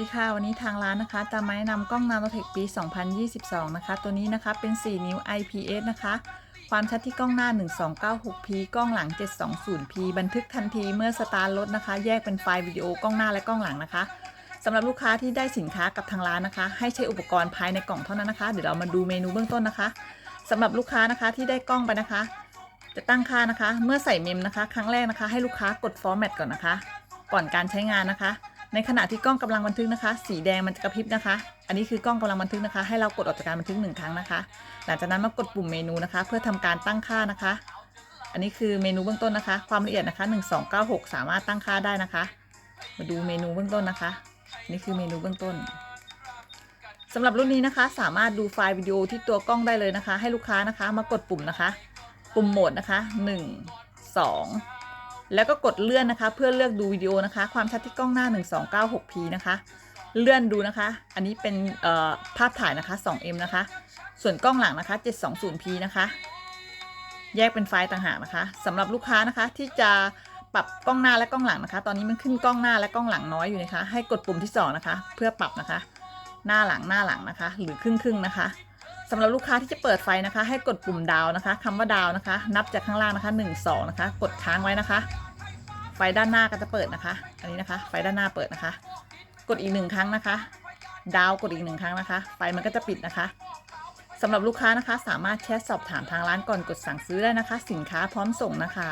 ดีค่ะวันนี้ทางร้านนะคะจะมาแนะนำกล้อง Nanotech ปี 2022 นะคะ ตัวนี้นะคะเป็น 4 นิ้ว IPS นะคะ ความชัดที่กล้องหน้า 1296p กล้องหลัง 720p บันทึกทันทีเมื่อสตาร์ทรถนะคะ แยกเป็นไฟล์วิดีโอกล้องหน้าและกล้องหลังนะคะสำหรับลูกค้าที่ได้สินค้ากับทางร้านนะคะ ให้ใช้อุปกรณ์ภายในกล่องเท่านั้นนะคะ เดี๋ยวเรามาดูเมนูเบื้องต้นนะคะสำหรับลูกค้านะคะที่ได้กล้องไปนะคะ จะตั้งค่านะคะ เมื่อใส่เมมนะคะ ครั้งแรกนะคะ ให้ลูกค้ากด format ก่อนนะคะ ก่อนการใช้งานนะคะ ในขณะที่กล้องกำลังบันทึกนะคะ สีแดงมันจะกระพริบนะคะ อันนี้คือกล้องกำลังบันทึกนะคะ ให้เรากดออกจากการบันทึกหนึ่งครั้งนะคะ หลังจากนั้นมากดปุ่มเมนูนะคะ เพื่อทำการตั้งค่านะคะ อันนี้คือเมนูเบื้องต้นนะคะ ความละเอียดนะคะ 1296 สามารถตั้งค่าได้นะคะ มาดูเมนูเบื้องต้นนะคะ นี่คือเมนูเบื้องต้นสำหรับรุ่นนี้นะคะ สามารถดูไฟล์วิดีโอที่ตัวกล้องได้เลยนะคะ ให้ลูกค้านะคะ มากดปุ่มนะคะ ปุ่มโหมดนะคะ 1 2 แล้วก็กดเลื่อนนะคะ เพื่อเลือกดูวิดีโอนะคะ ความชัดที่กล้องหน้า 1296p นะคะ เลื่อนดูนะคะ อันนี้เป็นภาพถ่ายนะคะ 2m นะคะ ส่วนกล้องหลังนะคะ 720p นะคะ แยกเป็นไฟล์ต่างหากนะคะสำหรับลูกค้านะคะที่จะปรับกล้องหน้าและกล้องหลังนะคะ ตอนนี้มันขึ้นกล้องหน้าและกล้องหลังน้อยอยู่นะคะ ให้กดปุ่มที่สองนะคะ เพื่อปรับนะคะ หน้าหลังหน้าหลังนะคะ หรือครึ่งครึ่งนะคะ สำหรับลูกค้าที่จะเปิดไฟนะคะ ให้กดปุ่มดาวนะคะคำว่าดาวนะคะ นับจากข้างล่างนะคะ1 2นะคะ กดค้างไว้นะคะ ไฟด้านหน้าก็จะเปิดนะคะ อันนี้นะคะ ไฟด้านหน้าเปิดนะคะ กดอีกหนึ่งครั้งนะคะ ดาวกดอีกหนึ่งครั้งนะคะ ไฟมันก็จะปิดนะคะสำหรับลูกค้านะคะ สามารถแชทสอบถามทางร้านก่อนกดสั่งซื้อได้นะคะ สินค้าพร้อมส่งนะคะ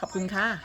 ขอบคุณค่ะ